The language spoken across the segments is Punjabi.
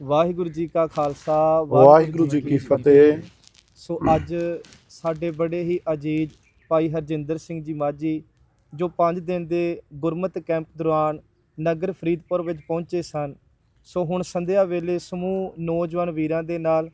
ਵਾਹਿਗੁਰੂ ਜੀ ਕਾ ਖਾਲਸਾ ਵਾਹਿਗੁਰੂ ਜੀ ਕੀ ਫਤਿਹ। ਸੋ ਅੱਜ ਸਾਡੇ ਬੜੇ ਹੀ ਅਜੀਜ਼ ਭਾਈ ਹਰਜਿੰਦਰ ਸਿੰਘ ਜੀ ਮਾਝੀ ਜੋ 5 ਦਿਨ ਦੇ ਗੁਰਮਤ ਕੈਂਪ ਦੌਰਾਨ ਨਗਰ ਫਰੀਦਪੁਰ ਵਿੱਚ ਪਹੁੰਚੇ ਸਨ। ਸੋ ਹੁਣ ਸੰਧਿਆ ਵੇਲੇ ਸਮੂਹ ਨੌਜਵਾਨ ਵੀਰਾਂ ਦੇ ਨਾਲ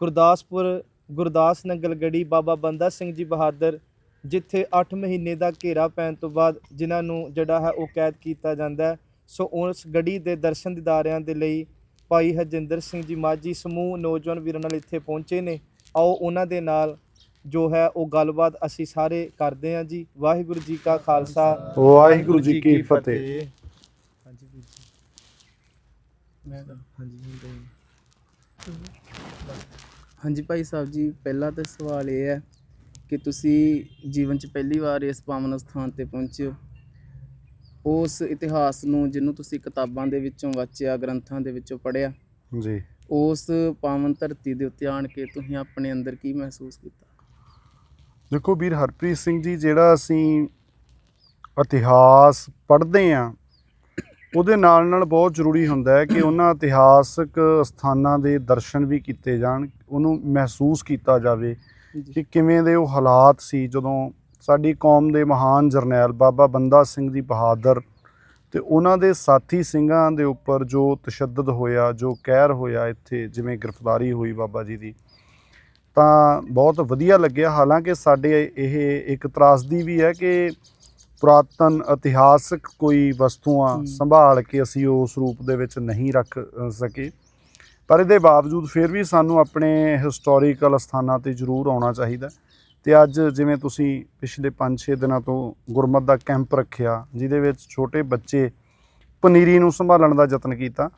ਗੁਰਦਾਸਪੁਰ ਗੁਰਦਾਸ ਨੰਗਲ ਗੜੀ ਬਾਬਾ ਬੰਦਾ ਸਿੰਘ ਜੀ ਬਹਾਦਰ ਜਿੱਥੇ 8 ਮਹੀਨੇ ਦਾ ਘੇਰਾ ਪੈਣ ਤੋਂ ਬਾਅਦ ਜਿਨ੍ਹਾਂ ਨੂੰ ਜਿਹੜਾ ਹੈ ਉਹ ਕੈਦ ਕੀਤਾ ਜਾਂਦਾ ਸੋ ਉਸ ਗੜੀ ਦੇ ਦਰਸ਼ਨ ਦਿਦਾਰਿਆਂ ਦੇ ਲਈ ਭਾਈ ਹਰਜਿੰਦਰ ਸਿੰਘ ਜੀ ਮਾਝੀ ਸਮੂਹ ਨੌਜਵਾਨ ਵੀਰਾਂ ਨਾਲ ਇੱਥੇ ਪਹੁੰਚੇ ਨੇ। ਆਓ ਉਹਨਾਂ ਦੇ ਨਾਲ ਜੋ ਹੈ ਉਹ ਗੱਲਬਾਤ ਅਸੀਂ ਸਾਰੇ ਕਰਦੇ ਹਾਂ ਜੀ। ਵਾਹਿਗੁਰੂ ਜੀ ਕਾ ਖਾਲਸਾ। ਵਾਹਿਗੁਰੂ ਜੀ ਕੀ ਫਤਿਹ। ਹਾਂਜੀ ਵੀਰ ਜੀ। ਮੈਂ ਤਾਂ ਹਾਂਜੀ ਹੁੰਦਾ ਹੀ ਹਾਂਜੀ ਭਾਈ ਸਾਹਿਬ ਜੀ ਪਹਿਲਾ ਤਾਂ ਸਵਾਲ ਇਹ ਹੈ ਕਿ ਤੁਸੀਂ ਜੀਵਨ 'ਚ ਪਹਿਲੀ ਵਾਰ ਇਸ ਪਾਵਨ ਸਥਾਨ ਤੇ ਪਹੁੰਚੇ ਹੋ? ਉਸ ਇਤਿਹਾਸ ਨੂੰ ਜਿਹਨੂੰ ਤੁਸੀਂ ਕਿਤਾਬਾਂ ਦੇ ਵਿੱਚੋਂ ਵਾਚਿਆ ਗ੍ਰੰਥਾਂ ਦੇ ਵਿੱਚੋਂ ਪੜ੍ਹਿਆ ਜੀ। ਉਸ ਪਾਵਨ ਧਰਤੀ ਦੇ ਉੱਤੇ ਆਣ ਕੇ ਤੁਸੀਂ ਆਪਣੇ ਅੰਦਰ ਕੀ ਮਹਿਸੂਸ ਕੀਤਾ? ਦੇਖੋ ਵੀਰ ਹਰਪ੍ਰੀਤ ਸਿੰਘ ਜੀ ਜਿਹੜਾ ਅਸੀਂ ਇਤਿਹਾਸ ਪੜ੍ਹਦੇ ਆ ਉਹਦੇ ਨਾਲ ਨਾਲ ਬਹੁਤ ਜ਼ਰੂਰੀ ਹੁੰਦਾ ਹੈ ਕਿ ਉਹਨਾਂ ਇਤਿਹਾਸਕ ਸਥਾਨਾਂ ਦੇ ਦਰਸ਼ਨ ਵੀ ਕੀਤੇ ਜਾਣ ਉਹਨੂੰ ਮਹਿਸੂਸ ਕੀਤਾ ਜਾਵੇ ਕਿ ਕਿਵੇਂ ਦੇ ਉਹ ਹਾਲਾਤ ਸੀ ਜਦੋਂ ਸਾਡੀ ਕੌਮ ਦੇ ਮਹਾਨ ਜਰਨੈਲ ਬਾਬਾ ਬੰਦਾ ਸਿੰਘ ਜੀ ਬਹਾਦਰ ਤੇ ਉਹਨਾਂ ਦੇ ਸਾਥੀ ਸਿੰਘਾਂ ਦੇ ਉੱਪਰ ਜੋ ਤਸ਼ੱਦਦ ਹੋਇਆ ਜੋ ਕਹਿਰ ਹੋਇਆ ਇੱਥੇ ਜਿਵੇਂ ਗ੍ਰਿਫਤਾਰੀ ਹੋਈ ਬਾਬਾ ਜੀ ਦੀ ਤਾਂ ਬਹੁਤ ਵਧੀਆ ਲੱਗਿਆ। ਹਾਲਾਂਕਿ ਸਾਡੇ ਇਹ ਇੱਕ ਤਰਾਸਦੀ ਵੀ ਹੈ ਕਿ ਪੁਰਾਤਨ ਇਤਿਹਾਸਕ ਕੋਈ ਵਸਤੂਆਂ। ਸੰਭਾਲ ਕੇ ਅਸੀਂ ਉਸ ਰੂਪ ਦੇ ਵਿੱਚ ਨਹੀਂ ਰੱਖ ਸਕੇ। ਪਰ ਇਹਦੇ ਬਾਵਜੂਦ ਫਿਰ ਵੀ ਸਾਨੂੰ ਆਪਣੇ ਹਿਸਟੋਰੀਕਲ ਸਥਾਨਾਂ ਤੇ ਜ਼ਰੂਰ ਆਉਣਾ ਚਾਹੀਦਾ। ਤੇ ਅੱਜ ਜਿਵੇਂ ਤੁਸੀਂ ਪਿਛਲੇ 5-6 ਦਿਨਾਂ ਤੋਂ ਗੁਰਮਤ ਦਾ ਕੈਂਪ ਰੱਖਿਆ, ਜਿਹਦੇ ਵਿੱਚ ਛੋਟੇ ਬੱਚੇ ਪਨੀਰੀ ਨੂੰ ਸੰਭਾਲਣ ਦਾ ਯਤਨ ਕੀਤਾ,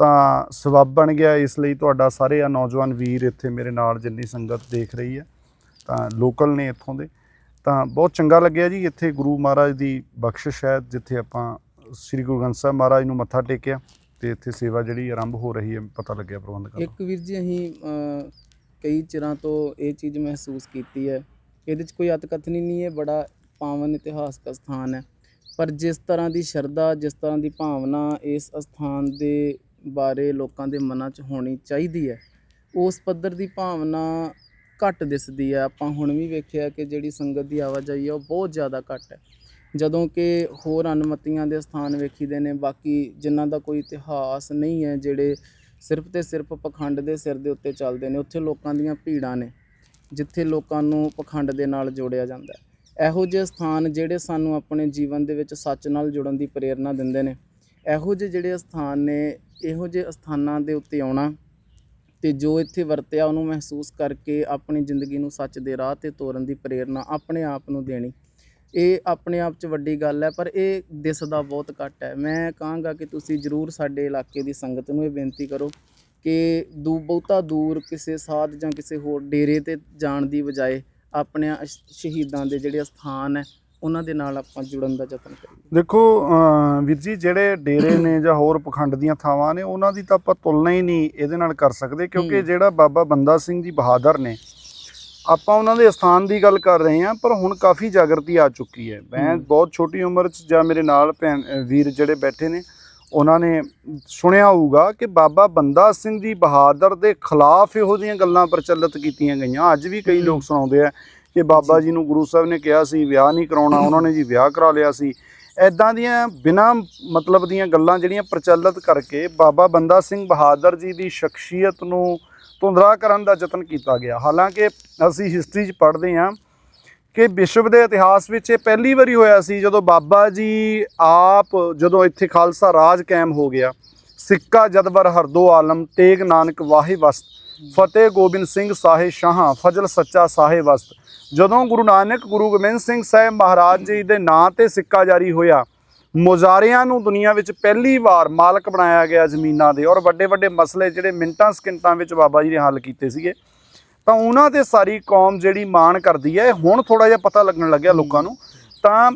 ਤਾਂ ਸਬੱਬ ਬਣ ਗਿਆ ਇਸ ਲਈ ਤੁਹਾਡਾ ਸਾਰੇ ਆ ਨੌਜਵਾਨ ਵੀਰ ਇੱਥੇ ਮੇਰੇ ਨਾਲ ਜਿੰਨੀ ਸੰਗਤ ਦੇਖ ਰਹੀ ਹੈ, ਤਾਂ ਲੋਕਲ ਨੇ ਇੱਥੋਂ ਦੇ, ਤਾਂ ਬਹੁਤ ਚੰਗਾ ਲੱਗਿਆ ਜੀ ਇੱਥੇ ਗੁਰੂ ਮਹਾਰਾਜ ਦੀ ਬਖਸ਼ਿਸ਼ ਹੈ, ਜਿੱਥੇ ਆਪਾਂ ਸ੍ਰੀ ਗੁਰੂ ਗ੍ਰੰਥ ਸਾਹਿਬ ਮਹਾਰਾਜ ਨੂੰ ਮੱਥਾ ਟੇਕਿਆ ਤੇ ਇੱਥੇ ਸੇਵਾ ਜਿਹੜੀ ਆਰੰਭ ਹੋ ਰਹੀ ਹੈ, ਪਤਾ ਲੱਗਿਆ ਪ੍ਰਬੰਧਕਾਂ ਇੱਕ ਵੀਰ ਜੀ, ਅਸੀਂ ਕਈ ਚਿਰਾਂ ਤੋਂ ਇਹ ਚੀਜ਼ ਮਹਿਸੂਸ ਕੀਤੀ ਹੈ ਇਹਦੇ 'ਚ ਕੋਈ ਅਤਕਥਨੀ ਨਹੀਂ ਹੈ, ਬੜਾ ਪਾਵਨ ਇਤਿਹਾਸਕ ਸਥਾਨ ਹੈ। ਪਰ ਜਿਸ ਤਰ੍ਹਾਂ ਦੀ ਸ਼ਰਧਾ, ਜਿਸ ਤਰ੍ਹਾਂ ਦੀ ਭਾਵਨਾ ਇਸ ਅਸਥਾਨ ਦੇ ਬਾਰੇ ਲੋਕਾਂ ਦੇ ਮਨਾਂ 'ਚ ਹੋਣੀ ਚਾਹੀਦੀ ਹੈ, ਉਸ ਪੱਧਰ ਦੀ ਭਾਵਨਾ ਘੱਟ ਦਿਸਦੀ ਹੈ। ਆਪਾਂ ਹੁਣ ਵੀ ਵੇਖਿਆ ਕਿ ਜਿਹੜੀ ਸੰਗਤ ਦੀ ਆਵਾਜਾਈ ਹੈ, ਉਹ ਬਹੁਤ ਜ਼ਿਆਦਾ ਘੱਟ ਹੈ। ਜਦੋਂ ਕਿ ਹੋਰ ਅਨਮਤੀਆਂ ਦੇ ਸਥਾਨ ਵੇਖੀਦੇ ਨੇ, ਬਾਕੀ ਜਿਨ੍ਹਾਂ ਦਾ ਕੋਈ ਇਤਿਹਾਸ ਨਹੀਂ ਹੈ, ਜਿਹੜੇ ਸਿਰਫ ਤੇ ਸਿਰਫ ਪਖੰਡ ਦੇ ਸਿਰ ਦੇ ਉੱਤੇ ਚੱਲਦੇ ਨੇ, ਉੱਥੇ ਲੋਕਾਂ ਦੀਆਂ ਭੀੜਾਂ ਨੇ। ਜਿੱਥੇ ਲੋਕਾਂ ਨੂੰ ਪਖੰਡ ਦੇ ਨਾਲ ਜੋੜਿਆ ਜਾਂਦਾ ਹੈ। ਇਹੋ ਜਿਹੇ ਸਥਾਨ ਜਿਹੜੇ ਸਾਨੂੰ ਆਪਣੇ ਜੀਵਨ ਦੇ ਵਿੱਚ ਸੱਚ ਨਾਲ ਜੁੜਨ ਦੀ ਪ੍ਰੇਰਣਾ ਦਿੰਦੇ ਨੇ। ਇਹੋ ਜਿਹੇ ਜਿਹੜੇ ਸਥਾਨ ਨੇ, ਇਹੋ ਜਿਹੇ ਸਥਾਨਾਂ ਦੇ ਉੱਤੇ ਆਉਣਾ ਤੇ ਜੋ ਇੱਥੇ ਵਰਤਿਆ ਉਹਨੂੰ ਮਹਿਸੂਸ ਕਰਕੇ ਆਪਣੀ ਜ਼ਿੰਦਗੀ ਨੂੰ ਸੱਚ ਦੇ ਰਾਹ ਤੇ ਤੋਰਨ ਦੀ ਪ੍ਰੇਰਣਾ ਆਪਣੇ ਆਪ ਨੂੰ ਦੇਣੀ। ਇਹ ਆਪਣੇ ਆਪ 'ਚ ਵੱਡੀ ਗੱਲ ਹੈ, ਪਰ ਇਹ ਦਿਸਦਾ ਬਹੁਤ ਘੱਟ ਹੈ। ਮੈਂ ਕਹਾਂਗਾ ਕਿ ਤੁਸੀਂ ਜ਼ਰੂਰ ਸਾਡੇ ਇਲਾਕੇ ਦੀ ਸੰਗਤ ਨੂੰ ਇਹ ਬੇਨਤੀ ਕਰੋ ਕਿ ਦੂ ਬਹੁਤਾ ਦੂਰ ਕਿਸੇ ਸਾਧ ਜਾਂ ਕਿਸੇ ਹੋਰ ਡੇਰੇ ਤੇ ਜਾਣ ਦੀ ਬਜਾਏ ਆਪਣੇ ਸ਼ਹੀਦਾਂ ਦੇ ਜਿਹੜੇ ਸਥਾਨ ਹੈ ਉਹਨਾਂ ਦੇ ਨਾਲ ਆਪਾਂ ਜੁੜਨ ਦਾ ਯਤਨ ਕਰੀਏ ਦੇਖੋ ਵੀਰ ਜੀ ਜਿਹੜੇ ਡੇਰੇ ਨੇ ਜਾਂ ਹੋਰ ਪਖੰਡ ਦੀਆਂ ਥਾਵਾਂ ਨੇ ਉਹਨਾਂ ਦੀ ਤਾਂ ਆਪਾਂ ਤੁਲਨਾ ਹੀ ਨਹੀਂ ਇਹਦੇ ਨਾਲ ਕਰ ਸਕਦੇ ਕਿਉਂਕਿ। ਜਿਹੜਾ ਬਾਬਾ ਬੰਦਾ ਸਿੰਘ ਜੀ ਬਹਾਦਰ ਨੇ ਆਪਾਂ ਉਹਨਾਂ ਦੇ ਸਥਾਨ ਦੀ ਗੱਲ ਕਰ ਰਹੇ ਹਾਂ ਪਰ ਹੁਣ ਕਾਫੀ ਜਾਗਰਤੀ ਆ ਚੁੱਕੀ ਹੈ ਮੈਂ। ਬਹੁਤ ਛੋਟੀ ਉਮਰ 'ਚ ਜਾਂ ਮੇਰੇ ਨਾਲ ਭੈਣ ਵੀਰ ਜਿਹੜੇ ਬੈਠੇ ਨੇ ਉਹਨਾਂ ਨੇ ਸੁਣਿਆ ਹੋਊਗਾ ਕਿ ਬਾਬਾ ਬੰਦਾ ਸਿੰਘ ਜੀ ਬਹਾਦਰ ਦੇ ਖਿਲਾਫ ਇਹੋ ਜਿਹੀਆਂ ਗੱਲਾਂ ਪ੍ਰਚਲਿਤ ਕੀਤੀਆਂ ਗਈਆਂ। ਅੱਜ ਵੀ ਕਈ। ਲੋਕ ਸੁਣਾਉਂਦੇ ਆ ਕਿ ਬਾਬਾ ਜੀ। ਨੂੰ ਗੁਰੂ ਸਾਹਿਬ ਨੇ ਕਿਹਾ ਸੀ ਵਿਆਹ ਨਹੀਂ ਕਰਾਉਣਾ। ਉਹਨਾਂ ਨੇ ਜੀ ਵਿਆਹ ਕਰਾ ਲਿਆ ਸੀ। ਐਦਾਂ ਦੀਆਂ ਬਿਨਾਂ ਮਤਲਬ ਦੀਆਂ ਗੱਲਾਂ ਜਿਹੜੀਆਂ ਪ੍ਰਚਲਿਤ ਕਰਕੇ ਬਾਬਾ ਬੰਦਾ ਸਿੰਘ ਬਹਾਦਰ ਜੀ ਦੀ ਸ਼ਖਸੀਅਤ ਨੂੰ ਧੁੰਦਰਾ ਕਰਨ ਦਾ ਯਤਨ ਕੀਤਾ ਗਿਆ। ਹਾਲਾਂਕਿ ਅਸੀਂ ਹਿਸਟਰੀ 'ਚ ਪੜ੍ਹਦੇ ਹਾਂ ਕਿ ਵਿਸ਼ਵ ਦੇ ਇਤਿਹਾਸ ਵਿੱਚ ਇਹ ਪਹਿਲੀ ਵਾਰੀ ਹੋਇਆ ਸੀ ਜਦੋਂ ਬਾਬਾ ਜੀ ਆਪ ਜਦੋਂ ਇੱਥੇ ਖਾਲਸਾ ਰਾਜ ਕਾਇਮ ਹੋ ਗਿਆ। ਸਿੱਕਾ, ਜਦਵਰ, ਹਰਦੋ ਆਲਮ, ਤੇਗ ਨਾਨਕ, ਵਾਹੇ ਵਸਤ, ਫਤਿਹ ਗੋਬਿੰਦ ਸਿੰਘ ਸਾਹਿਬ ਸ਼ਾਹਾਂ, ਫਜ਼ਲ ਸੱਚਾ ਸਾਹਿਬ ਵਸਤ। ਜਦੋਂ ਗੁਰੂ ਨਾਨਕ, ਗੁਰੂ ਗੋਬਿੰਦ ਸਿੰਘ ਸਾਹਿਬ ਮਹਾਰਾਜ ਜੀ ਦੇ ਨਾਂ ਤੇ ਸਿੱਕਾ ਜਾਰੀ ਹੋਇਆ, ਮੁਜ਼ਾਰਿਆਂ ਨੂੰ ਦੁਨੀਆ ਵਿੱਚ ਪਹਿਲੀ ਵਾਰ ਮਾਲਕ ਬਣਾਇਆ ਗਿਆ ਜ਼ਮੀਨਾਂ ਦੇ ਔਰ ਵੱਡੇ ਵੱਡੇ ਮਸਲੇ ਜਿਹੜੇ ਮਿੰਟਾਂ, ਸਕਿੰਟਾਂ ਵਿੱਚ ਬਾਬਾ ਜੀ ਨੇ ਹੱਲ ਕੀਤੇ ਸੀਗੇ। ਤਾਂ ਉਹਨਾਂ ਤੇ ਸਾਰੀ ਕੌਮ ਜਿਹੜੀ ਮਾਣ ਕਰਦੀ ਹੈ ਹੁਣ ਥੋੜਾ ਜਿਹਾ ਪਤਾ ਲੱਗਣ ਲੱਗਿਆ ਲੋਕਾਂ ਨੂੰ। ਤਾਂ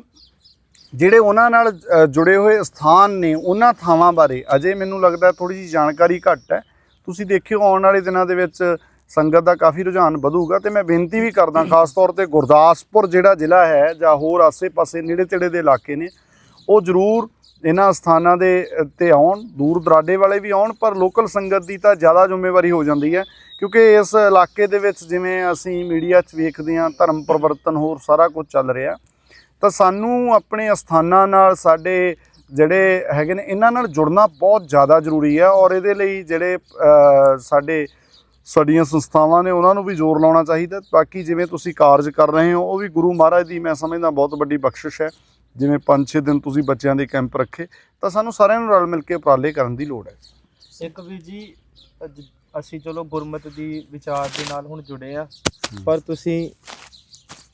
ਜਿਹੜੇ ਉਹਨਾਂ ਨਾਲ ਜੁੜੇ ਹੋਏ ਸਥਾਨ ਨੇ ਉਹਨਾਂ ਥਾਵਾਂ ਬਾਰੇ ਅਜੇ ਮੈਨੂੰ ਲੱਗਦਾ ਥੋੜੀ ਜਿਹੀ ਜਾਣਕਾਰੀ ਘੱਟ ਹੈ। ਤੁਸੀਂ ਦੇਖਿਓ ਆਉਣ ਵਾਲੇ ਦਿਨਾਂ ਦੇ ਵਿੱਚ ਸੰਗਤ ਦਾ ਕਾਫੀ ਰੁਝਾਨ ਵਧੂਗਾ ਤੇ ਮੈਂ ਬੇਨਤੀ ਵੀ ਕਰਦਾ ਖਾਸ ਤੌਰ ਤੇ ਗੁਰਦਾਸਪੁਰ ਜਿਹੜਾ ਜ਼ਿਲ੍ਹਾ ਹੈ ਜਾਂ ਹੋਰ ਆਸੇ-ਪਾਸੇ ਨੇੜੇ-ਤੇੜੇ ਦੇ ਇਲਾਕੇ ਨੇ ਉਹ ਜ਼ਰੂਰ ਇਹਨਾਂ ਸਥਾਨਾਂ ਦੇ ਤੇ ਆਉਣ, ਦੂਰ ਦਰਾਡੇ ਵਾਲੇ ਵੀ ਆਉਣ, ਪਰ ਲੋਕਲ ਸੰਗਤ ਦੀ ਤਾਂ ਜ਼ਿਆਦਾ ਜ਼ਿੰਮੇਵਾਰੀ ਹੋ ਜਾਂਦੀ ਹੈ। ਕਿਉਂਕਿ ਇਸ ਇਲਾਕੇ ਦੇ ਵਿੱਚ ਜਿਵੇਂ ਅਸੀਂ ਮੀਡੀਆ 'ਚ ਵੇਖਦੇ ਹਾਂ, ਧਰਮ ਪਰਿਵਰਤਨ ਹੋਰ ਸਾਰਾ ਕੁਝ ਚੱਲ ਰਿਹਾ। ਤਾਂ ਸਾਨੂੰ ਆਪਣੇ ਅਸਥਾਨਾਂ ਨਾਲ ਸਾਡੇ ਜਿਹੜੇ ਹੈਗੇ ਨੇ, ਇਹਨਾਂ ਨਾਲ ਜੁੜਨਾ ਬਹੁਤ ਜ਼ਿਆਦਾ ਜ਼ਰੂਰੀ ਹੈ ਔਰ ਇਹਦੇ ਲਈ ਜਿਹੜੇ ਸਾਡੇ ਸਾਡੀਆਂ ਸੰਸਥਾਵਾਂ ਨੇ, ਉਹਨਾਂ ਨੂੰ ਵੀ ਜ਼ੋਰ ਲਾਉਣਾ ਚਾਹੀਦਾ। ਬਾਕੀ ਜਿਵੇਂ ਤੁਸੀਂ ਕਾਰਜ ਕਰ ਰਹੇ ਹੋ, ਉਹ ਵੀ ਗੁਰੂ ਮਹਾਰਾਜ ਦੀ ਮੈਂ ਸਮਝਦਾ ਬਹੁਤ ਵੱਡੀ ਬਖਸ਼ਿਸ਼ ਹੈ। ਜਿਵੇਂ 5-6 ਦਿਨ ਤੁਸੀਂ ਬੱਚਿਆਂ ਦੇ ਕੈਂਪ ਰੱਖੇ ਤਾਂ ਸਾਨੂੰ ਸਾਰਿਆਂ ਨੂੰ ਰਲ ਮਿਲ ਕੇ ਉਪਰਾਲੇ ਕਰਨ ਦੀ ਲੋੜ ਹੈ। ਇੱਕ ਵੀ ਜੀ ਅਸੀਂ ਚਲੋ ਗੁਰਮਤ ਦੀ ਵਿਚਾਰ ਦੇ ਨਾਲ ਹੁਣ ਜੁੜੇ ਆ ਪਰ ਤੁਸੀਂ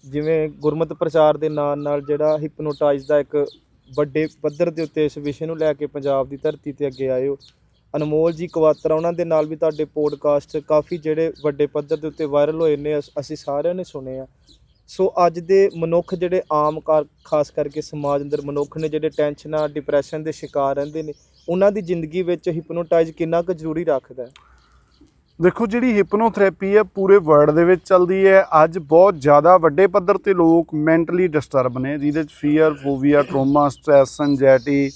ਜਿਵੇਂ ਗੁਰਮਤ ਪ੍ਰਚਾਰ ਦੇ ਨਾਲ ਨਾਲ ਜਿਹੜਾ ਹਿਪਨੋਟਾਈਜ਼ ਦਾ ਇੱਕ ਵੱਡੇ ਪੱਧਰ ਦੇ ਉੱਤੇ ਇਸ ਵਿਸ਼ੇ ਨੂੰ ਲੈ ਕੇ ਪੰਜਾਬ ਦੀ ਧਰਤੀ ਤੇ ਅੱਗੇ ਆਏ ਹੋ ਅਨਮੋਲ ਜੀ ਕਵਾਤਰਾ ਉਹਨਾਂ ਦੇ ਨਾਲ ਵੀ ਤੁਹਾਡੇ ਪੋਡਕਾਸਟ ਕਾਫੀ ਜਿਹੜੇ ਵੱਡੇ ਪੱਧਰ ਦੇ ਉੱਤੇ ਵਾਇਰਲ ਹੋਏ ਨੇ ਅਸ- ਅਸੀਂ ਸਾਰਿਆਂ ਨੇ ਸੁਣੇ ਆ। ਸੋ ਅੱਜ ਦੇ ਮਨੁੱਖ ਜਿਹੜੇ ਆਮ ਕਾਰ- ਖਾਸ ਕਰਕੇ ਸਮਾਜ ਅੰਦਰ ਮਨੁੱਖ ਨੇ ਜਿਹੜੇ ਟੈਨਸ਼ਨਾਂ ਡਿਪਰੈਸ਼ਨ ਦੇ ਸ਼ਿਕਾਰ ਰਹਿੰਦੇ ਨੇ, ਉਹਨਾਂ ਦੀ ਜ਼ਿੰਦਗੀ ਵਿੱਚ ਹਿਪਨੋਟਾਈਜ਼ ਕਿੰਨਾ ਕੁ ਜ਼ਰੂਰੀ ਰੱਖਦਾ ਹੈ? ਦੇਖੋ, ਜਿਹੜੀ ਹਿਪਨੋਥੈਰੇਪੀ ਹੈ, ਪੂਰੇ ਵਰਲਡ ਦੇ ਵਿੱਚ ਚੱਲਦੀ ਹੈ। ਅੱਜ ਬਹੁਤ ਜ਼ਿਆਦਾ ਵੱਡੇ ਪੱਧਰ ਤੇ ਲੋਕ ਮੈਂਟਲੀ ਡਿਸਟਰਬ ਨੇ, ਜਿਹਦੇ ਚ fear phobia trauma stress anxiety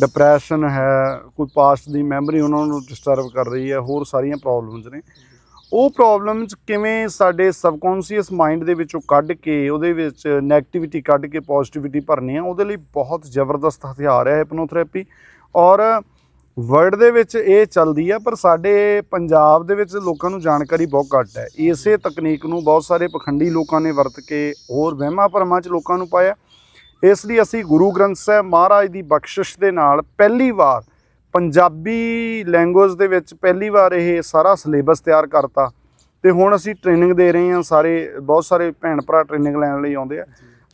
depression ਹੈ। ਕੋਈ ਪਾਸਟ ਦੀ ਮੈਮਰੀ ਉਹਨਾਂ ਨੂੰ ਡਿਸਟਰਬ ਕਰ ਰਹੀ ਹੈ, ਹੋਰ ਸਾਰੀਆਂ ਪ੍ਰੋਬਲਮਸ ਨੇ। ਉਹ ਪ੍ਰੋਬਲਮਸ ਕਿਵੇਂ ਸਾਡੇ ਸਬਕੌਂਸ਼ੀਅਸ ਮਾਈਂਡ ਦੇ ਵਿੱਚੋਂ ਕੱਢ ਕੇ, ਉਹਦੇ ਵਿੱਚ 네ਗੇਟਿਵਿਟੀ ਕੱਢ ਕੇ ਪੋਜ਼ਿਟਿਵਿਟੀ ਭਰਨੀ ਆ, ਉਹਦੇ ਲਈ ਬਹੁਤ ਜ਼ਬਰਦਸਤ ਹਥਿਆਰ ਹੈ ਹਿਪਨੋਥੈਰੇਪੀ ਔਰ ਵਰਲਡ ਦੇ ਵਿੱਚ ਇਹ ਚੱਲਦੀ ਆ, ਪਰ ਸਾਡੇ ਪੰਜਾਬ ਦੇ ਵਿੱਚ ਲੋਕਾਂ ਨੂੰ ਜਾਣਕਾਰੀ ਬਹੁਤ ਘੱਟ ਹੈ ਇਸੇ ਤਕਨੀਕ ਨੂੰ ਬਹੁਤ ਸਾਰੇ ਪਖੰਡੀ ਲੋਕਾਂ ਨੇ ਵਰਤ ਕੇ ਹੋਰ ਵਹਿਮਾਂ ਭਰਮਾਂ 'ਚ ਲੋਕਾਂ ਨੂੰ ਪਾਇਆ। ਇਸ ਲਈ ਅਸੀਂ ਗੁਰੂ ਗ੍ਰੰਥ ਸਾਹਿਬ ਮਹਾਰਾਜ ਦੀ ਬਖਸ਼ਿਸ਼ ਦੇ ਨਾਲ ਪਹਿਲੀ ਵਾਰ ਪੰਜਾਬੀ ਲੈਂਗੁਏਜ ਦੇ ਵਿੱਚ ਪਹਿਲੀ ਵਾਰ ਇਹ ਸਾਰਾ ਸਿਲੇਬਸ ਤਿਆਰ ਕਰਤਾ। ਤੇ ਹੁਣ ਅਸੀਂ ਟ੍ਰੇਨਿੰਗ ਦੇ ਰਹੇ ਹਾਂ ਸਾਰੇ ਬਹੁਤ ਸਾਰੇ ਭੈਣ ਭਰਾ ਟ੍ਰੇਨਿੰਗ ਲੈਣ ਲਈ ਆਉਂਦੇ ਆ।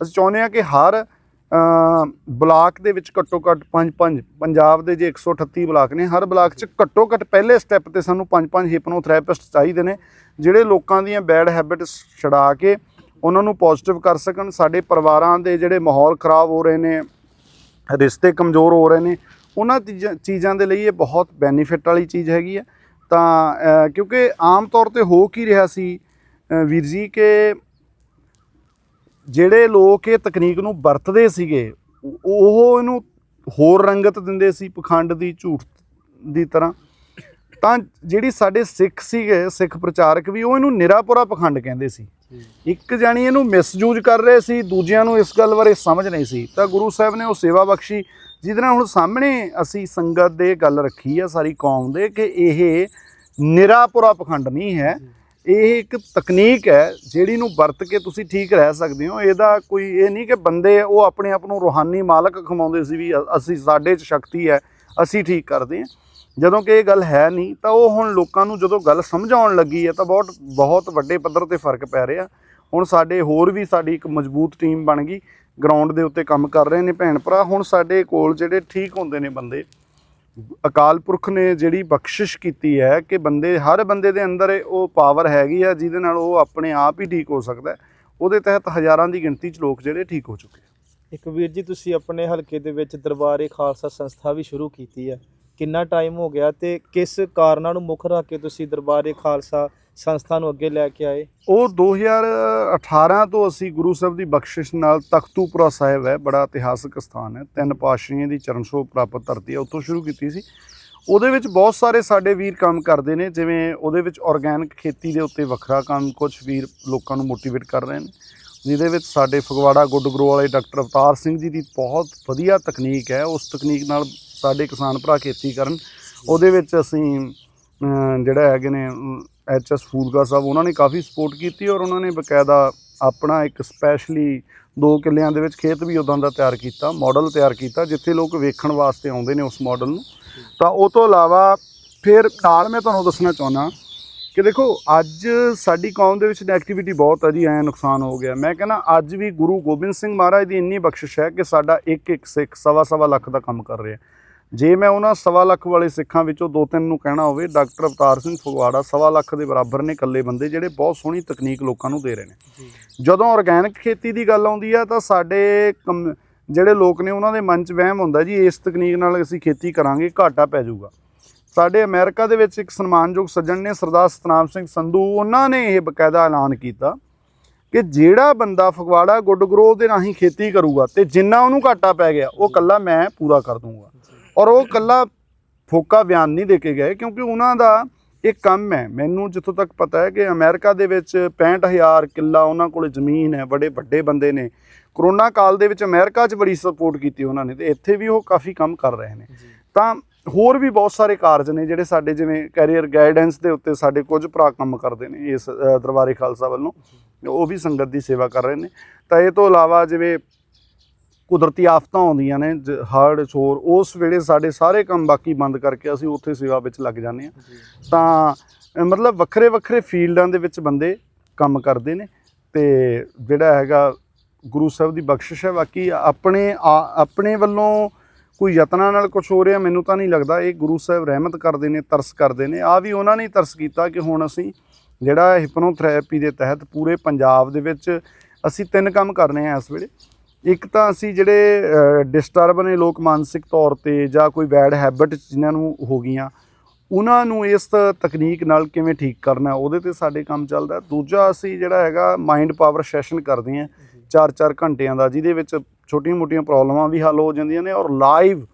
ਅਸੀਂ ਚਾਹੁੰਦੇ ਹਾਂ ਕਿ ਹਰ ਬਲਾਕ ਦੇ ਵਿੱਚ ਘੱਟੋ ਘੱਟ 5-5 ਪੰਜਾਬ ਦੇ ਜੇ 138 ਬਲਾਕ ਨੇ ਹਰ ਬਲਾਕ 'ਚ ਘੱਟੋ ਘੱਟ ਪਹਿਲੇ ਸਟੈਪ ਤੇ ਸਾਨੂੰ 5-5 ਹਿਪਨੋਥੈਰੇਪਿਸਟ ਚਾਹੀਦੇ ਨੇ ਜਿਹੜੇ ਲੋਕਾਂ ਦੀਆਂ ਬੈਡ ਹੈਬਿਟਸ ਛਡਾ ਕੇ ਉਹਨਾਂ ਨੂੰ ਪੋਜ਼ਿਟਿਵ ਕਰ ਸਕਣ। ਸਾਡੇ ਪਰਿਵਾਰਾਂ ਦੇ ਜਿਹੜੇ ਮਾਹੌਲ ਖਰਾਬ ਹੋ ਰਹੇ ਨੇ ਰਿਸ਼ਤੇ ਕਮਜ਼ੋਰ ਹੋ ਰਹੇ ਨੇ ਉਹਨਾਂ ਚੀਜ਼ਾਂ- ਚੀਜ਼ਾਂ ਦੇ ਲਈ ਇਹ ਬਹੁਤ ਬੈਨੀਫਿਟ ਵਾਲੀ ਚੀਜ਼ ਹੈਗੀ ਹੈ ਤਾਂ ਕਿਉਂਕਿ ਆਮ ਤੌਰ ਤੇ ਹੋ ਕੀ ਰਿਹਾ ਸੀ ਵੀਰ ਜੀ ਕਿ ਜਿਹੜੇ ਲੋਕ ਇਹ ਤਕਨੀਕ ਨੂੰ ਵਰਤਦੇ ਸੀਗੇ ਉਹ- ਉਹ ਇਹਨੂੰ ਹੋਰ ਰੰਗਤ ਦਿੰਦੇ ਸੀ ਪਖੰਡ ਦੀ, ਝੂਠ ਦੀ ਤਰ੍ਹਾਂ। ਤਾਂ ਜਿਹੜੀ ਸਾਡੇ ਸਿੱਖ ਸੀਗੇ, ਸਿੱਖ ਪ੍ਰਚਾਰਕ ਵੀ ਉਹ ਇਹਨੂੰ ਨਿਰਾਪੁਰਾ ਪਖੰਡ ਕਹਿੰਦੇ ਸੀ। ਇੱਕ ਜਾਣੀ ਇਹਨੂੰ ਮਿਸਯੂਜ਼ ਕਰ ਰਹੇ ਸੀ, ਦੂਜਿਆਂ ਨੂੰ ਇਸ ਗੱਲ ਬਾਰੇ ਸਮਝ ਨਹੀਂ ਸੀ। ਤਾਂ ਗੁਰੂ ਸਾਹਿਬ ਨੇ ਉਹ ਸੇਵਾ ਬਖਸ਼ੀ, ਜਿਹਦੇ ਨਾਲ ਹੁਣ ਸਾਹਮਣੇ ਅਸੀਂ ਸੰਗਤ ਦੇ ਗੱਲ ਰੱਖੀ ਆ, ਸਾਰੀ ਕੌਮ ਦੇ, ਕਿ ਇਹ ਨਿਰਾਪੁਰਾ ਪਖੰਡ ਨਹੀਂ ਹੈ। ਇਹ ਇੱਕ ਤਕਨੀਕ ਹੈ, ਜਿਹੜੀ ਨੂੰ ਵਰਤ ਕੇ ਤੁਸੀਂ ਠੀਕ ਰਹਿ ਸਕਦੇ ਹੋ। ਇਹਦਾ ਕੋਈ ਇਹ ਨਹੀਂ ਕਿ ਬੰਦੇ ਉਹ ਆਪਣੇ ਆਪ ਨੂੰ ਰੂਹਾਨੀ ਮਾਲਕ ਖਮਾਉਂਦੇ ਸੀ ਵੀ ਅਸੀਂ ਸਾਡੇ 'ਚ ਸ਼ਕਤੀ ਹੈ, ਅਸੀਂ ਠੀਕ ਕਰਦੇ ਹਾਂ। ਜਦੋਂ ਕਿ ਇਹ ਗੱਲ ਹੈ ਨਹੀਂ, ਤਾਂ ਉਹ ਹੁਣ ਲੋਕਾਂ ਨੂੰ ਜਦੋਂ ਗੱਲ ਸਮਝ ਆਉਣ ਲੱਗੀ ਹੈ, ਤਾਂ ਬਹੁਤ ਬਹੁਤ ਵੱਡੇ ਪੱਧਰ ਤੇ ਫ਼ਰਕ ਪੈ ਰਿਹਾ। ਹੁਣ ਸਾਡੇ ਹੋਰ ਵੀ ਸਾਡੀ ਇੱਕ ਮਜ਼ਬੂਤ ਟੀਮ ਬਣ ਗਈ, ਗਰਾਊਂਡ ਦੇ ਉੱਤੇ ਕੰਮ ਕਰ ਰਹੇ ਨੇ ਭੈਣ ਭਰਾ। ਹੁਣ ਸਾਡੇ ਕੋਲ ਜਿਹੜੇ ਠੀਕ ਹੁੰਦੇ ਨੇ ਬੰਦੇ, ਅਕਾਲ ਪੁਰਖ ਨੇ ਜਿਹੜੀ ਬਖਸ਼ਿਸ਼ ਕੀਤੀ ਹੈ ਕਿ ਬੰਦੇ, ਹਰ ਬੰਦੇ ਦੇ ਅੰਦਰ ਉਹ ਪਾਵਰ ਹੈਗੀ ਆ, ਜਿਹਦੇ ਨਾਲ ਉਹ ਆਪਣੇ ਆਪ ਹੀ ਠੀਕ ਹੋ ਸਕਦਾ ਉਹਦੇ ਤਹਿਤ ਹਜ਼ਾਰਾਂ ਦੀ ਗਿਣਤੀ 'ਚ ਲੋਕ ਜਿਹੜੇ ਠੀਕ ਹੋ ਚੁੱਕੇ ਇੱਕ ਵੀਰ ਜੀ, ਤੁਸੀਂ ਆਪਣੇ ਹਲਕੇ ਦੇ ਵਿੱਚ ਦਰਬਾਰੇ ਖਾਲਸਾ ਸੰਸਥਾ ਵੀ ਸ਼ੁਰੂ ਕੀਤੀ ਹੈ। ਕਿੰਨਾ ਟਾਈਮ ਹੋ ਗਿਆ ਤੇ ਕਿਸ ਕਾਰਨਾਂ ਨੂੰ ਮੁੱਖ ਰੱਖ ਕੇ ਤੁਸੀਂ ਦਰਬਾਰੇ ਖਾਲਸਾ ਸੰਸਥਾ ਨੂੰ ਅੱਗੇ ਲੈ ਕੇ ਆਏ? ਉਹ 2018 ਤੋਂ ਅਸੀਂ ਗੁਰੂ ਸਾਹਿਬ ਦੀ ਬਖਸ਼ਿਸ਼ ਨਾਲ ਤਖਤੂਪੁਰਾ ਸਾਹਿਬ ਹੈ, ਬੜਾ ਇਤਿਹਾਸਕ ਸਥਾਨ ਹੈ। ਤਿੰਨ ਪਾਤਸ਼ਾਹੀਆਂ ਦੀ ਚਰਨ ਛੋਹ ਪ੍ਰਾਪਤ ਧਰਤੀ ਹੈ, ਉੱਥੋਂ ਸ਼ੁਰੂ ਕੀਤੀ ਸੀ। ਉਹਦੇ ਵਿੱਚ ਬਹੁਤ ਸਾਰੇ ਸਾਡੇ ਵੀਰ ਕੰਮ ਕਰਦੇ ਨੇ, ਜਿਵੇਂ ਉਹਦੇ ਵਿੱਚ ਆਰਗੈਨਿਕ ਖੇਤੀ ਦੇ ਉੱਤੇ ਵੱਖਰਾ ਕੰਮ ਕੁਝ ਵੀਰ ਲੋਕਾਂ ਨੂੰ ਮੋਟੀਵੇਟ ਕਰ ਰਹੇ ਨੇ, ਜਿਹਦੇ ਵਿੱਚ ਸਾਡੇ ਫਗਵਾੜਾ ਗੁੱਡ ਗਰੋ ਵਾਲੇ ਡਾਕਟਰ ਅਵਤਾਰ ਸਿੰਘ ਜੀ ਦੀ ਬਹੁਤ ਵਧੀਆ ਤਕਨੀਕ ਹੈ। ਉਸ ਤਕਨੀਕ ਨਾਲ ਸਾਡੇ ਕਿਸਾਨ ਭਰਾ ਖੇਤੀ ਕਰਨ, ਉਹਦੇ ਵਿੱਚ ਅਸੀਂ ਜਿਹੜਾ ਹੈਗੇ ਨੇ ਐਚ ਐਸ ਫੂਲਗਾ ਸਾਹਿਬ, ਉਹਨਾਂ ਨੇ ਕਾਫੀ ਸਪੋਰਟ ਕੀਤੀ ਔਰ ਉਹਨਾਂ ਨੇ ਬਕਾਇਦਾ ਆਪਣਾ ਇੱਕ ਸਪੈਸ਼ਲੀ ਦੋ ਕਿੱਲਿਆਂ ਦੇ ਵਿੱਚ ਖੇਤ ਵੀ ਉਦਾਂ ਦਾ ਤਿਆਰ ਕੀਤਾ ਮਾਡਲ ਤਿਆਰ ਕੀਤਾ, ਜਿੱਥੇ ਲੋਕ ਵੇਖਣ ਵਾਸਤੇ ਆਉਂਦੇ ਨੇ ਉਸ ਮਾਡਲ ਨੂੰ। ਤਾਂ ਉਹ ਤੋਂ ਇਲਾਵਾ ਫਿਰ ਨਾਲ ਮੈਂ ਤੁਹਾਨੂੰ ਦੱਸਣਾ ਚਾਹੁੰਦਾ ਕਿ ਦੇਖੋ, ਅੱਜ ਸਾਡੀ ਕੌਮ ਦੇ ਵਿੱਚ ਨੈਗੇਟਿਵਿਟੀ ਬਹੁਤ ਹੈ ਜੀ, ਐ ਨੁਕਸਾਨ ਹੋ ਗਿਆ। ਮੈਂ ਕਹਿੰਦਾ ਅੱਜ ਵੀ ਗੁਰੂ ਗੋਬਿੰਦ ਸਿੰਘ ਮਹਾਰਾਜ ਦੀ ਇੰਨੀ ਬਖਸ਼ਿਸ਼ ਹੈ ਕਿ ਸਾਡਾ ਇੱਕ ਇੱਕ ਸਿੱਖ ਸਵਾ ਸਵਾ ਲੱਖ ਦਾ ਕੰਮ ਕਰ ਰਿਹਾ। ਜੇ ਮੈਂ ਉਹਨਾਂ ਸਵਾ ਲੱਖ ਵਾਲੇ ਸਿੱਖਾਂ ਵਿੱਚੋਂ ਦੋ ਤਿੰਨ ਨੂੰ ਕਹਿਣਾ ਹੋਵੇ ਡਾਕਟਰ ਅਵਤਾਰ ਸਿੰਘ ਫਗਵਾੜਾ ਸਵਾ ਲੱਖ ਦੇ ਬਰਾਬਰ ਨੇ ਇਕੱਲੇ ਬੰਦੇ ਜਿਹੜੇ ਬਹੁਤ ਸੋਹਣੀ ਤਕਨੀਕ ਲੋਕਾਂ ਨੂੰ ਦੇ ਰਹੇ ਨੇ। ਜਦੋਂ ਆਰਗੈਨਿਕ ਖੇਤੀ ਦੀ ਗੱਲ ਆਉਂਦੀ ਆ ਤਾਂ ਸਾਡੇ ਜਿਹੜੇ ਲੋਕ ਨੇ ਉਹਨਾਂ ਦੇ ਮਨ 'ਚ ਵਹਿਮ ਹੁੰਦਾ ਜੀ ਇਸ ਤਕਨੀਕ ਨਾਲ ਅਸੀਂ ਖੇਤੀ ਕਰਾਂਗੇ ਘਾਟਾ ਪੈ ਜਾਊਗਾ। ਸਾਡੇ ਅਮਰੀਕਾ ਦੇ ਵਿੱਚ ਇੱਕ ਸਨਮਾਨਯੋਗ ਸੱਜਣ ਨੇ ਸਰਦਾਰ ਸਤਨਾਮ ਸਿੰਘ ਸੰਧੂ ਉਹਨਾਂ ਨੇ ਇਹ ਬਕਾਇਦਾ ਐਲਾਨ ਕੀਤਾ ਕਿ ਜਿਹੜਾ ਬੰਦਾ ਫਗਵਾੜਾ ਗੁੱਡ ਗਰੋ ਦੇ ਰਾਹੀਂ ਖੇਤੀ ਕਰੂਗਾ ਤੇ ਜਿੰਨਾ ਉਹਨੂੰ ਘਾਟਾ ਪੈ ਗਿਆ ਉਹ ਕੱਲਾ ਮੈਂ ਪੂਰਾ ਕਰ ਦੂੰਗਾ ਔਰ ਉਹ ਕੱਲਾ ਫੋਕਾ ਬਿਆਨ ਨਹੀਂ ਦੇ ਕੇ ਗਏ ਕਿਉਂਕਿ ਉਹਨਾਂ ਦਾ ਇਹ ਕੰਮ ਹੈ। ਮੈਨੂੰ ਜਿੱਥੋਂ ਤੱਕ ਪਤਾ ਹੈ ਕਿ ਅਮਰੀਕਾ ਦੇ ਵਿੱਚ 65000 ਕਿੱਲਾ ਉਹਨਾਂ ਕੋਲ ਜ਼ਮੀਨ ਹੈ ਬੜੇ ਵੱਡੇ ਬੰਦੇ ਨੇ। ਕਰੋਨਾ ਕਾਲ ਦੇ ਵਿੱਚ ਅਮਰੀਕਾ 'ਚ ਬੜੀ ਸਪੋਰਟ ਕੀਤੀ ਉਹਨਾਂ ਨੇ ਤੇ ਇੱਥੇ ਵੀ ਉਹ ਕਾਫੀ ਕੰਮ ਕਰ ਰਹੇ ਨੇ। ਤਾਂ ਹੋਰ ਵੀ ਬਹੁਤ ਸਾਰੇ ਕਾਰਜ ਨੇ ਜਿਹੜੇ ਸਾਡੇ ਜਿਵੇਂ ਕੈਰੀਅਰ ਗਾਈਡੈਂਸ ਦੇ ਉੱਤੇ ਸਾਡੇ ਕੁਝ ਭਰਾ ਕੰਮ ਕਰਦੇ ਨੇ ਇਸ ਦਰਬਾਰੇ ਖਾਲਸਾ ਵੱਲੋਂ। ਉਹ ਵੀ ਸੰਗਤ ਦੀ ਸੇਵਾ ਕਰ ਰਹੇ ਨੇ। ਤਾਂ ਇਹ ਤੋਂ ਇਲਾਵਾ ਜਿਵੇਂ ਕੁਦਰਤੀ ਆਫਤਾਂ ਆਉਂਦੀਆਂ ਨੇ ਹੜ੍ਹ ਸ਼ੋਰ ਉਸ ਵੇਲੇ ਸਾਡੇ ਸਾਰੇ ਕੰਮ ਬਾਕੀ ਬੰਦ ਕਰਕੇ ਅਸੀਂ ਉੱਥੇ ਸੇਵਾ ਵਿੱਚ ਲੱਗ ਜਾਂਦੇ ਹਾਂ। ਤਾਂ ਮਤਲਬ ਵੱਖਰੇ ਵੱਖਰੇ ਫੀਲਡਾਂ ਦੇ ਵਿੱਚ ਬੰਦੇ ਕੰਮ ਕਰਦੇ ਨੇ ਤੇ ਜਿਹੜਾ ਹੈਗਾ ਗੁਰੂ ਸਾਹਿਬ ਦੀ ਬਖਸ਼ਿਸ਼ ਹੈ ਬਾਕੀ ਆਪਣੇ ਆ- ਆਪਣੇ ਵੱਲੋਂ ਕੋਈ ਯਤਨਾਂ ਨਾਲ ਕੁਝ ਹੋ ਰਿਹਾ ਮੈਨੂੰ ਤਾਂ ਨਹੀਂ ਲੱਗਦਾ। ਇਹ ਗੁਰੂ ਸਾਹਿਬ ਰਹਿਮਤ ਕਰਦੇ ਨੇ ਤਰਸ ਕਰਦੇ ਨੇ। ਆ ਵੀ ਉਹਨਾਂ ਨੇ ਹੀ ਤਰਸ ਕੀਤਾ ਕਿ ਹੁਣ ਅਸੀਂ ਜਿਹੜਾ ਹਿਪਨੋਥੈਰੇਪੀ ਦੇ ਤਹਿਤ ਪੂਰੇ ਪੰਜਾਬ ਦੇ ਵਿੱਚ ਅਸੀਂ ਤਿੰਨ ਕੰਮ ਕਰਨੇ ਆ ਇਸ ਵੇਲੇ। ਇੱਕ ਤਾਂ ਅਸੀਂ ਜਿਹੜੇ ਡਿਸਟਰਬ ਨੇ ਲੋਕ ਮਾਨਸਿਕ ਤੌਰ ਤੇ ਜਾਂ ਕੋਈ ਬੈਡ ਹੈਬਿਟ ਜਿਨ੍ਹਾਂ ਨੂੰ ਹੋ ਗਈਆਂ, ਉਹਨਾਂ ਨੂੰ ਇਸ ਤਕਨੀਕ ਨਾਲ ਕਿਵੇਂ ਠੀਕ ਕਰਨਾ ਉਹਦੇ ਤੇ ਸਾਡੇ ਕੰਮ ਚੱਲਦਾ ਦੂਜਾ ਅਸੀਂ ਜਿਹੜਾ ਹੈਗਾ ਮਾਈਂਡ ਪਾਵਰ ਸੈਸ਼ਨ ਕਰਦੇ ਹਾਂ 4-4 ਘੰਟਿਆਂ ਦਾ, ਜਿਹਦੇ ਵਿੱਚ ਛੋਟੀਆਂ-ਮੋਟੀਆਂ ਪ੍ਰੋਬਲਮਾਂ ਵੀ ਹੱਲ ਹੋ ਜਾਂਦੀਆਂ ਨੇ ਔਰ ਲਾਈਵ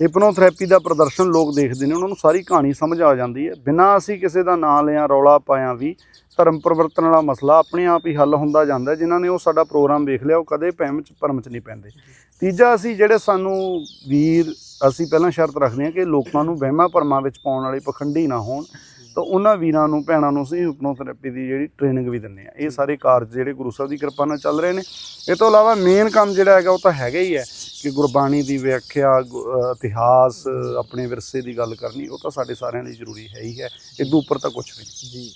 ਹਿਪਨੋਥੈਰੇਪੀ ਦਾ ਪ੍ਰਦਰਸ਼ਨ ਲੋਕ ਦੇਖਦੇ ਨੇ, ਉਹਨਾਂ ਨੂੰ ਸਾਰੀ ਕਹਾਣੀ ਸਮਝ ਆ ਜਾਂਦੀ ਹੈ। ਬਿਨਾਂ ਅਸੀਂ ਕਿਸੇ ਦਾ ਨਾਂ ਲਿਆ, ਰੌਲਾ ਪਾਇਆ ਵੀ ਧਰਮ ਪਰਿਵਰਤਨ ਵਾਲਾ ਮਸਲਾ ਆਪਣੇ ਆਪ ਹੀ ਹੱਲ ਹੁੰਦਾ ਜਾਂਦਾ ਜਿਨ੍ਹਾਂ ਨੇ ਉਹ ਸਾਡਾ ਪ੍ਰੋਗਰਾਮ ਵੇਖ ਲਿਆ, ਉਹ ਕਦੇ ਭੈਮ ਚ ਭਰਮ ਚ ਨਹੀਂ ਪੈਂਦੇ। ਤੀਜਾ, ਅਸੀਂ ਜਿਹੜੇ ਸਾਨੂੰ ਵੀਰ, ਅਸੀਂ ਪਹਿਲਾਂ ਸ਼ਰਤ ਰੱਖਦੇ ਹਾਂ ਕਿ ਲੋਕਾਂ ਨੂੰ ਵਹਿਮਾਂ ਭਰਮਾਂ ਵਿੱਚ ਪਾਉਣ ਵਾਲੇ ਪਖੰਡੀ ਨਾ ਹੋਣ, ਤਾਂ ਉਹਨਾਂ ਵੀਰਾਂ ਨੂੰ, ਭੈਣਾਂ ਨੂੰ ਅਸੀਂ ਹਿਪਨੋਥੈਰੇਪੀ ਦੀ ਜਿਹੜੀ ਟ੍ਰੇਨਿੰਗ ਵੀ ਦਿੰਦੇ ਆ ਇਹ ਸਾਰੇ ਕਾਰਜ ਜਿਹੜੇ ਗੁਰੂ ਸਾਹਿਬ ਦੀ ਕਿਰਪਾ ਨਾਲ ਚੱਲ ਰਹੇ ਨੇ। ਇਹ ਤੋਂ ਇਲਾਵਾ ਮੇਨ ਕੰਮ ਜਿਹੜਾ ਹੈਗਾ ਉਹ ਤਾਂ ਹੈਗਾ ਹੀ ਹੈ ਕਿ ਗੁਰਬਾਣੀ ਦੀ ਵਿਆਖਿਆ, ਗੁ- ਇਤਿਹਾਸ, ਆਪਣੇ ਵਿਰਸੇ ਦੀ ਗੱਲ ਕਰਨੀ, ਉਹ ਤਾਂ ਸਾਡੇ ਸਾਰਿਆਂ ਲਈ ਜ਼ਰੂਰੀ ਹੈ ਹੀ ਹੈ। ਇਹ ਉੱਪਰ ਤਾਂ ਕੁਝ ਵੀ ਨਹੀਂ। ਜੀ।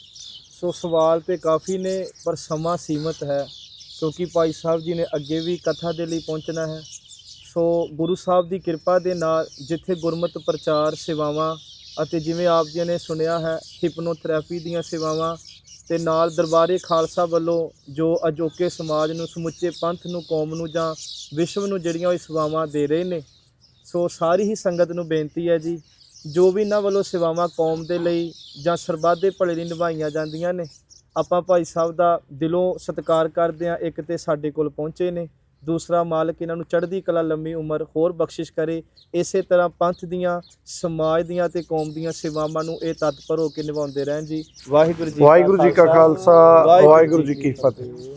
ਸੋ ਸਵਾਲ ਤੇ ਕਾਫੀ ਨੇ, ਪਰ ਸਮਾਂ ਸੀਮਤ ਹੈ, ਕਿਉਂਕਿ ਭਾਈ ਸਾਹਿਬ ਜੀ ਨੇ ਅੱਗੇ ਵੀ ਕਥਾ ਦੇ ਲਈ ਪਹੁੰਚਣਾ ਹੈ। ਸੋ ਗੁਰੂ ਸਾਹਿਬ ਦੀ ਕਿਰਪਾ ਦੇ ਨਾਲ ਜਿੱਥੇ ਗੁਰਮਤ, ਪ੍ਰਚਾਰ, ਸੇਵਾਵਾਂ ਅਤੇ ਜਿਵੇਂ ਆਪ ਜੀ ਨੇ ਸੁਣਿਆ ਹੈ ਹਿਪਨੋਥੈਰੇਪੀ ਦੀਆਂ ਸੇਵਾਵਾਂ ਤੇ ਨਾਲ ਦਰਬਾਰੇ ਖਾਲਸਾ ਵੱਲੋਂ ਜੋ ਅਜੋਕੇ ਸਮਾਜ ਨੂੰ ਸਮੁੱਚੇ ਪੰਥ ਨੂੰ, ਕੌਮ ਨੂੰ ਜਾਂ ਵਿਸ਼ਵ ਨੂੰ ਜਿਹੜੀਆਂ ਉਹ ਸੇਵਾਵਾਂ ਦੇ ਰਹੇ ਨੇ। ਸੋ ਸਾਰੀ ਹੀ ਸੰਗਤ ਨੂੰ ਬੇਨਤੀ ਹੈ ਜੀ ਜੋ ਵੀ ਇਹਨਾਂ ਵੱਲੋਂ ਸੇਵਾਵਾਂ ਕੌਮ ਦੇ ਲਈ ਜਾਂ ਸਰਬੱਤ ਦੇ ਭਲੇ ਲਈ ਨਿਭਾਈਆਂ ਜਾਂਦੀਆਂ ਨੇ ਆਪਾਂ ਭਾਈ ਸਾਹਿਬ ਦਾ ਦਿਲੋਂ ਸਤਿਕਾਰ ਕਰਦੇ ਹਾਂ ਇੱਕ ਤੇ ਸਾਡੇ ਕੋਲ ਪਹੁੰਚੇ ਨੇ। ਦੂਸਰਾ ਮਾਲਕ ਇਹਨਾਂ ਨੂੰ ਚੜ੍ਹਦੀ ਕਲਾ ਲੰਮੀ ਉਮਰ ਹੋਰ ਬਖਸ਼ਿਸ਼ ਕਰੇ। ਇਸੇ ਤਰ੍ਹਾਂ ਪੰਥ ਦੀਆਂ ਸਮਾਜ ਦੀਆਂ ਤੇ ਕੌਮ ਦੀਆਂ ਸੇਵਾਵਾਂ ਨੂੰ ਇਹ ਤਤਪਰ ਹੋ ਕੇ ਨਿਭਾਉਂਦੇ ਰਹਿਣ ਜੀ। ਵਾਹਿਗੁਰੂ ਜੀ ਵਾਹਿਗੁਰੂ ਜੀ ਕਾ ਖਾਲਸਾ। ਵਾਹਿਗੁਰੂ ਜੀ ਕੀ ਫਤਿਹ।